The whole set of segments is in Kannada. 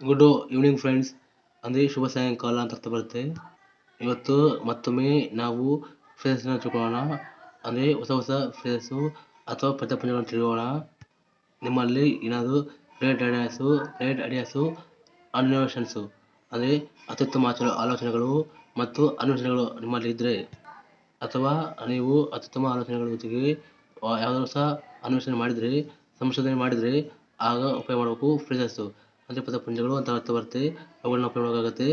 Good evening friends. ಅಂದರೆ ಶುಭ ಸಾಯಂಕಾಲ ಅಂತ ಅರ್ಥ ಬರುತ್ತೆ. ಇವತ್ತು ಮತ್ತೊಮ್ಮೆ ನಾವು ಫ್ರೇಸನ್ನ ತಿಳ್ಕೊಳ್ಳೋಣ. ಅಂದರೆ ಹೊಸ ಹೊಸ ಫ್ರೇಸು ಅಥವಾ ಪದಪುಂಜಗಳನ್ನು ತಿಳಿಯೋಣ ನಿಮ್ಮಲ್ಲಿ ಏನಾದರೂ ಗ್ರೇಟ್ ಐಡಿಯಾಸು ಗ್ರೇಟ್ ಐಡಿಯಾಸು ಅನ್ವೇಷನ್ಸು ಅಂದರೆ ಅತ್ಯುತ್ತಮ ಆಚರ, ಆಲೋಚನೆಗಳು ಮತ್ತು ಅನ್ವೇಷಣೆಗಳು ನಿಮ್ಮಲ್ಲಿ ಇದ್ದರೆ ಅಥವಾ ನೀವು ಅತ್ಯುತ್ತಮ ಆಲೋಚನೆಗಳ ಜೊತೆಗೆ ಯಾವುದಾದ್ರು ಸಹ ಅನ್ವೇಷಣೆ ಮಾಡಿದರೆ, ಸಂಶೋಧನೆ ಮಾಡಿದರೆ ಆಗ ಉಪಯೋಗ ಮಾಡಬೇಕು ಫ್ರೇಸಸ್ಸು ಅಂದರೆ ಪದಪುಂಜಗಳು ಅಂತ ಅರ್ಥ ಬರುತ್ತೆ. ಅವುಗಳನ್ನ ಉಪಯೋಗವಾಗುತ್ತೆ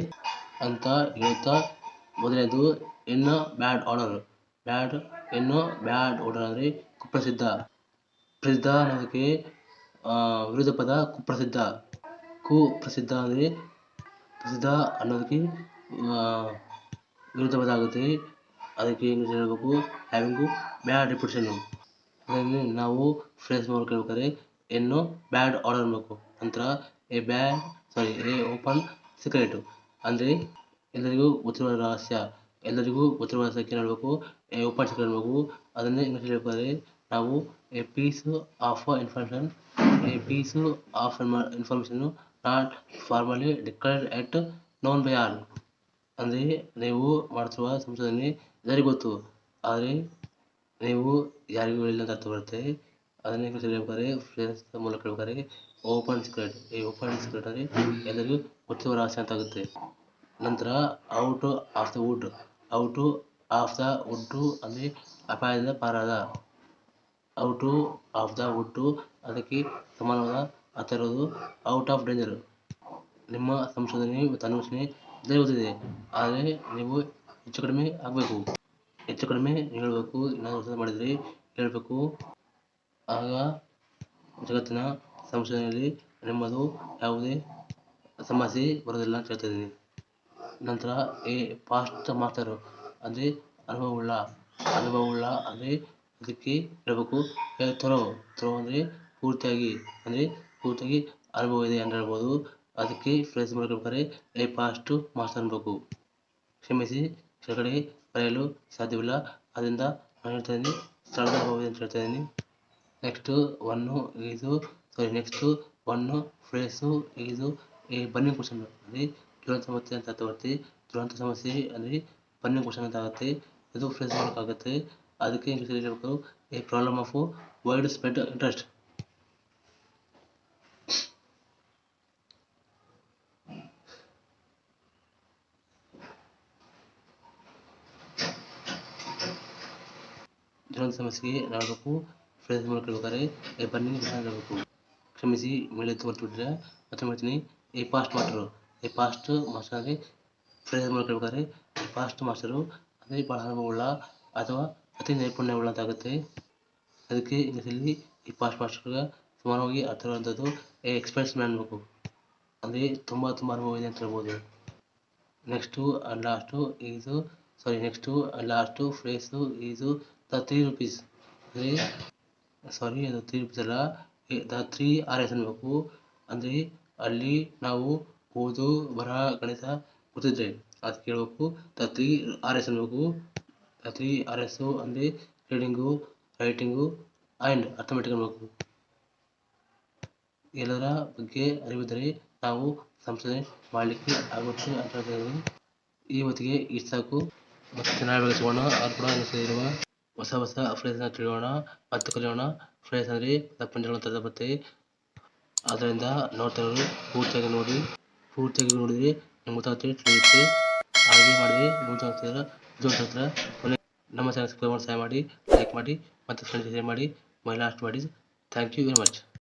ಅಂತ ಹೇಳ್ತಾ ಮೊದಲನೇದು ಇನ್ನು ಬ್ಯಾಡ್ ಆರ್ಡರ್. ಬ್ಯಾಡ್ ಇನ್ನು ಬ್ಯಾಡ್ ಆರ್ಡರ್ ಅಂದರೆ ಕುಪ್ರಸಿದ್ಧ. ಪ್ರಸಿದ್ಧ ಅನ್ನೋದಕ್ಕೆ ವಿರುದ್ಧ ಪದ ಕುಪ್ರಸಿದ್ಧ. ಕುಪ್ರಸಿದ್ಧ ಅಂದರೆ ಪ್ರಸಿದ್ಧ ಅನ್ನೋದಕ್ಕೆ ವಿರುದ್ಧ ಪದ ಆಗುತ್ತೆ. ಅದಕ್ಕೆ ಇಂಗ್ಲೀಷ್ ಹೇಳಬೇಕು ಹ್ಯಾವಿಂಗು ಬ್ಯಾಡ್ ರೆಪ್ಯುಟೇಷನ್ನು ನಾವು ಫ್ರೆಂಡ್ಸ್ ಮೂಲಕ ಹೇಳ್ಬೇಕಾದ್ರೆ ಇನ್ನು ಬ್ಯಾಡ್ ಆರ್ಡರ್ ಅನ್ಬೇಕು. ನಂತರ a bad sorry a open secret ಅಂದರೆ ಎಲ್ಲರಿಗೂ ಗೊತ್ತಿರುವ ರಹಸ್ಯ ಎಲ್ಲರಿಗೂ ಗೊತ್ತಿರುವ ರಹಸ್ಯಕ್ಕೆ ಏನು ಹೇಳಬೇಕು ಎ ಓಪನ್ ಸೀಕ್ರೆಟ್ ಅನ್ಬೇಕು ಅದನ್ನೇ ಇಂಗ್ಲೀಷ್ ಹೇಳ್ಬೇಕಾದ್ರೆ ನಾವು a piece of information a piece of information not formally declared yet known by all ಅಂದರೆ ನೀವು ಮಾಡ್ತಿರುವ ಸಂಶೋಧನೆ ಎಲ್ಲರಿಗೂ ಗೊತ್ತು ಆದರೆ ನೀವು ಯಾರಿಗೂ ಹೇಳಿಲ್ಲ ಅಂತ ಅರ್ಥ ಬರುತ್ತೆ ಅದನ್ನೇ ಹೇಳ್ಬೇಕಾದ್ರೆ ಫ್ರೆಂಡ್ಸ್ ಮೂಲಕ ಹೇಳ್ಬೇಕಾದ್ರೆ ಓಪನ್ ಸೀಕ್ರೆಟ್ ಈ ಓಪನ್ ಸೀಕ್ರೆಟ್ ಅಂದರೆ ಎಲ್ಲರಿಗೂ ಉತ್ಸವ ರಹಸ್ಯ ಅಂತ ಆಗುತ್ತೆ. ನಂತರ out of the wood out of the wood ಅಂದರೆ ಅಪಾಯದಿಂದ ಪಾರಾದ. ಔಟು ಆಫ್ ದ ವುಡ್ಡು ಅದಕ್ಕೆ ಸಮಾನವಾದ ಅರ್ಥ ಇರೋದು ಔಟ್ ಆಫ್ ಡೇಂಜರ್ ನಿಮ್ಮ ಸಂಶೋಧನೆ ಮತ್ತು ಅನ್ವೇಷಣೆ ಗೊತ್ತಿದೆ ಆದರೆ ನೀವು ಹೆಚ್ಚು ಕಡಿಮೆ ಆಗಬೇಕು. ಹೆಚ್ಚು ಕಡಿಮೆ ಹೇಳಬೇಕು. ಏನಾದರೂ ಮಾಡಿದರೆ ಹೇಳಬೇಕು. ಆಗ ಜಗತ್ತಿನ ಸಂಶೋಧನೆಯಲ್ಲಿ ನಿಮ್ಮದು ಯಾವುದೇ ಸಮಸ್ಯೆ ಬರೋದಿಲ್ಲ ಅಂತ ಹೇಳ್ತಾ ಇದ್ದೀನಿ. ನಂತರ ಎ ಪಾಸ್ಟ್ ಮಾಸ್ಟರ್ ಅಂದರೆ ಅನುಭವವುಳ್ಳ ಅನುಭವವುಳ್ಳ ಅಂದರೆ ಅದಕ್ಕೆ ಹೇಳಬೇಕು. ಥರೋ ಥರೋ ಅಂದರೆ ಪೂರ್ತಿಯಾಗಿ ಅಂದರೆ ಪೂರ್ತಿಯಾಗಿ ಅನುಭವ ಇದೆ ಅಂತ ಹೇಳ್ಬೋದು. ಅದಕ್ಕೆ ಫ್ರೆಸ್ ಮಾಡ್ಕೊಬೇಕಾದ್ರೆ ಎ ಪಾಸ್ಟು ಮಾಸ್ಟರ್ ಅನ್ಬೇಕು. ಕ್ಷಮಿಸಿ, ಕೆಳಗಡೆ ಬರೆಯಲು ಸಾಧ್ಯವಿಲ್ಲ. ಅದರಿಂದ ನಾನು ಹೇಳ್ತಾ ಇದ್ದೀನಿ, ಸ್ಥಳದ ಅನುಭವ ಇದೆ ಅಂತ ಹೇಳ್ತಾ ಇದ್ದೀನಿ. Next one is sorry, next one, phrase is ಈ ಬನ್ನಿ ಕ್ವಶನ್ ಅಂದರೆ ಜ್ವಲಂತ ಸಮಸ್ಯೆ ಅಂತ ತಗೊಳ್ತೀವಿ ಜ್ವಲಂತ ಸಮಸ್ಯೆ ಅಂದರೆ ಬನ್ನಿ ಕ್ವಶನ್ ಅಂತ ಆಗುತ್ತೆ. ಇದು ಫ್ರೇಸ್ ಆಗುತ್ತೆ. ಅದಕ್ಕೆ ಹೇಳ್ಬೇಕು, a problem of widespread interest. ಜ್ವಲಂತ ಸಮಸ್ಯೆಗೆ ಹೇಳಬೇಕು ಫ್ರೇಸ್ ಮೂಲಕ ಹೇಳ್ಬೇಕಾದ್ರೆ ಎ ಬರ್ನಿಂಗ್ ಕ್ವಶನ್ ಹೇಳಬೇಕು ಕ್ಷಮಿಸಿ ಮೇಲೆ ತೋರಿಸ್ಬಿಟ್ರೆ ಮತ್ತೆ ಮಾಡ್ತೀನಿ a past master a past master ಅಂದರೆ ಫ್ರೇಸ್ ಮೂಲಕ ಹೇಳ್ಬೇಕಾದ್ರೆ ಎ ಪಾಸ್ಟ್ ಮಾಸ್ಟರು ಅಂದರೆ ಭಾಳ ಅನುಭವವುಳ್ಳ ಅಥವಾ ಅತಿ ನೈಪುಣ್ಯವುಳ್ಳ ಅಂತ ಆಗುತ್ತೆ ಅದಕ್ಕೆ ಇಂಗ್ಲೀಷಲ್ಲಿ ಈ ಪಾಸ್ಟ್ ಮಾಸ್ಟರ್ಗೆ ಸಮಾನವಾಗಿ ಅರ್ಥ ಇರುವಂಥದ್ದು ಎ ಎಕ್ಸ್ಪರ್ಟ್ಸ್ ಮ್ಯಾನ್ ಅನ್ಬೇಕು ಅಂದರೆ ತುಂಬ ತುಂಬ ಅನುಭವ ಇದೆ ಅಂತ ಹೇಳ್ಬೋದು next and last is sorry next and last phrase is the three rupees ಅಂದರೆ ಸಾರಿ ಅದು three rupees three R S ಅನ್ಬೇಕು. ಅಂದರೆ ಅಲ್ಲಿ ನಾವು ಓದು ಬರಹ ಗಣಿತ ಗೊತ್ತಿದ್ರೆ ಅದು ಕೇಳಬೇಕು. ತ್ರೀ ಆರ್ ಎಸ್ ಅನ್ಬೇಕು. ತ್ರೀ ಆರ್ ಎಸ್ಸು ಅಂದರೆ ರೀಡಿಂಗು ರೈಟಿಂಗು ಆ್ಯಂಡ್ ಅರ್ಥಮೆಟಿಕ್ ಅನ್ಬೇಕು. ಎಲ್ಲರ ಬಗ್ಗೆ ಅರಿವಿದ್ದರೆ ನಾವು ಸಂಶೋಧನೆ ಮಾಡಲಿಕ್ಕೆ ಆಗುತ್ತೆ ಅಂತ ಹೇಳ್ತಾ ಹೊತ್ತಿಗೆ ಇಷ್ಟು ಸಾಕು. ಮತ್ತು ಚೆನ್ನಾಗಿ ಸಿಗೋಣ. ಅದು ಕೂಡ ಇರುವ ಹೊಸ ಹೊಸ ಫ್ರೇಸ್ನ ತಿಳಿಯೋಣ ಮತ್ತು ಕಲಿಯೋಣ. ಫ್ರೇಸ್ ಅಂದರೆ ಪದಪುಂಜಗಳು ತರದ ಬರ್ತದೆ ಆದ್ದರಿಂದ ನೋಡ್ತಾ ಪೂರ್ತಿಯಾಗಿ ನೋಡಿ. ಪೂರ್ತಿಯಾಗಿ ನೋಡಿದರೆ ನಿಮ್ಗೆ ಗೊತ್ತಾಗುತ್ತೆ, ತಿಳಿಯುತ್ತೆ. ಹಾಗೆ ಮಾಡಿದರೆ ಹತ್ರ ನಮ್ಮ ಚಾನಲ್ ಸಬ್ಸ್ಕ್ರೈಬ್ ಮಾಡಿ ಸಹಾಯ ಮಾಡಿ ಲೈಕ್ ಮಾಡಿ, ಮತ್ತು ಫ್ರೆಂಡ್ಸ್ ಶೇರ್ ಮಾಡಿ. ಮೈ ಲಾಸ್ಟ್ ಮಾಡಿ ಥ್ಯಾಂಕ್ ಯು ವೆರಿ ಮಚ್